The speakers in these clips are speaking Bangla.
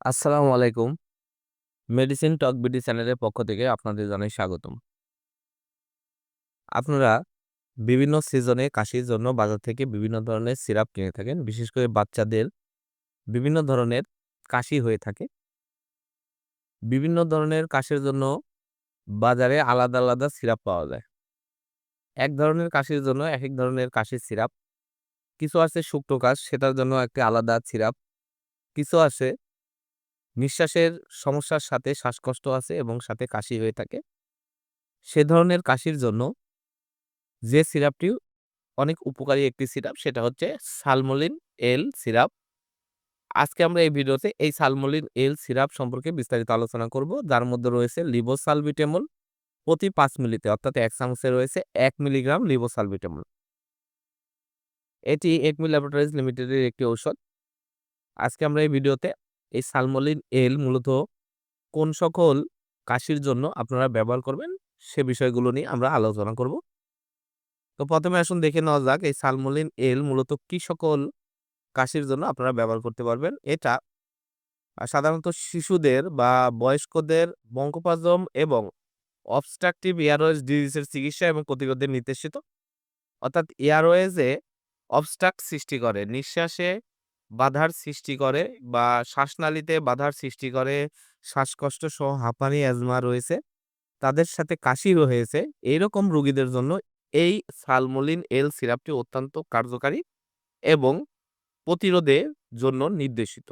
আসসালামু আলাইকুম। মেডিসিন টক বিডি চ্যানেলের পক্ষ থেকে আপনাদের জানাই স্বাগতম। আপনারা বিভিন্ন সিজনে কাশির জন্য বাজার থেকে বিভিন্ন ধরনের সিরাপ কিনে থাকেন। বিশেষ করে বাচ্চাদের বিভিন্ন ধরনের কাশি হয়ে থাকে। বিভিন্ন ধরনের কাশির জন্য বাজারে আলাদা, আলাদা সিরাপ পাওয়া যায়। এক ধরনের কাশির জন্য এক এক ধরনের কাশির সিরাপ। কিছু আছে শুকনো কাশ সেটার জন্য একটি আলাদা সিরাপ। কিছু আছে নিঃশ্বাসের সমস্যার সাথে শ্বাসকষ্ট আছে এবং সাথে কাশি হয়ে থাকে। সে ধরনের কাশির জন্য যে সিরাপটি অনেক উপকারী একটি সিরাপ সেটা হচ্ছে সালমোলিন এল সিরাপ। আজকে আমরা এই ভিডিওতে এই সালমোলিন এল সিরাপ সম্পর্কে বিস্তারিত আলোচনা করব। যার মধ্যে রয়েছে লিবোসালবিটামল প্রতি পাঁচ মিলিতে, অর্থাৎ এক চামচে রয়েছে এক মিলিগ্রাম লিবোসালবিটামল। এটি একমি ল্যাবরেটরিজ লিমিটেডের একটি ঔষধ। আজকে আমরা এই ভিডিওতে এই সালমলিন এল মূলত কোন সকল কাশির জন্য আপনারা ব্যবহার করবেন সে বিষয়গুলো নিয়ে আমরা আলোচনা করব। তো প্রথমে আসুন দেখে নেওয়া যাক এই সালমলিন এল মূলত কি সকল কাশির জন্য আপনারা ব্যবহার করতে পারবেন। এটা সাধারণত শিশুদের বা বয়স্কদের বঙ্কোপাজম এবং অবস্ট্রাকটিভ এয়ারওয়েজ ডিজিজের চিকিৎসা এবং প্রতিরোধে নির্দেশিত। অর্থাৎ এয়ারওয়েজে অবস্ট্রাক্ট সৃষ্টি করে, নিঃশ্বাসে বাধার সৃষ্টি করে বা শ্বাসনালীতে বাধার সৃষ্টি করে, শ্বাসকষ্ট সহ হাঁপানি, অ্যাজমা রয়েছে। তাদের সাথে কাশি রয়েছে এইরকম রোগীদের জন্য এই সালমোলিন এল সিরাপটি অত্যন্ত কার্যকারী এবং প্রতিরোধের জন্য নির্দেশিত।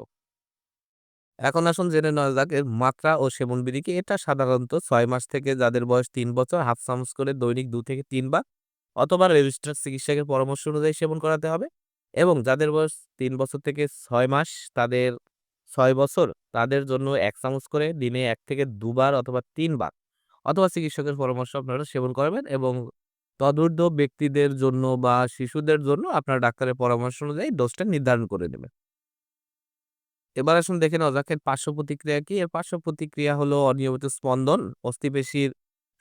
এখন আসুন জেনে নেওয়া যাক এর মাত্রা ও সেবনবিধি কি? এটা সাধারণত ছয় মাস থেকে যাদের বয়স তিন বছর হাফ চামচ করে দৈনিক দু থেকে তিনবার অথবা রেজিস্টার্ড চিকিৎসকের পরামর্শ অনুযায়ী সেবন করাতে হবে এবং যাদের বয়স তিন বছর থেকে ছয় মাস তাদের ছয় বছর তাদের জন্য এক চামচ করে দিনে এক থেকে ২ বার অথবা ৩ বার অথবা চিকিৎসকের পরামর্শ আপনারা সেবন করবেন এবং তদূর্ধ্ব ব্যক্তিদের জন্য বা শিশুদের জন্য আপনার ডাক্তারের পরামর্শ অনুযায়ী ডোজটা নির্ধারণ করে নেবেন। এবার আসুন দেখে নেওয়া যাক এর পার্শ্ব প্রতিক্রিয়া কি? এর পার্শ্ব প্রতিক্রিয়া হলো অনিয়মিত স্পন্দন, অস্থিপেশির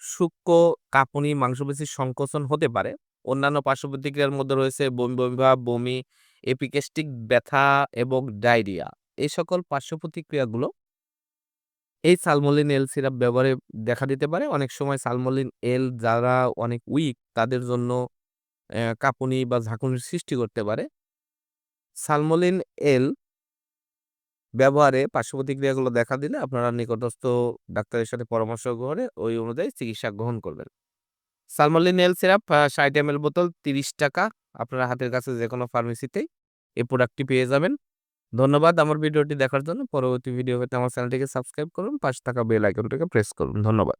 সূক্ষ্ম কাঁপুনি, মাংসপেশির সংকোচন হতে পারে। অন্যান্য পার্শ্ব প্রতিক্রিয়ার মধ্যে রয়েছে বমি, বমি ভাব, বমি, এপিগ্যাস্ট্রিক ব্যথা এবং ডায়রিয়া। এই সকল পার্শ্ব প্রতিক্রিয়াগুলো এই সালমোলিন এল সিরাপ ব্যবহারে দেখা দিতে পারে। অনেক সময় সালমোলিন এল যারা অনেক উইক তাদের জন্য কাঁপুনি বা ঝাঁকুনির সৃষ্টি করতে পারে। সালমোলিন এল ব্যবহারে পার্শ্ব প্রতিক্রিয়াগুলো দেখা দিলে আপনারা নিকটস্থ ডাক্তারের সাথে পরামর্শ করে ওই অনুযায়ী চিকিৎসা গ্রহণ করবেন। সালমোলিন এল সিরাপ ষাট এম বোতল, তিরিশ টাকা আপনারা হাতের কাছে যে কোনো ফার্মেসিতেই এই প্রোডাক্টটি পেয়ে যাবেন। ধন্যবাদ আমার ভিডিওটি দেখার জন্য। পরবর্তী ভিডিও পেতে আমার চ্যানেলটিকে সাবস্ক্রাইব করুন। পাশে থাকা বেল আইকনটিকে প্রেস করুন। ধন্যবাদ।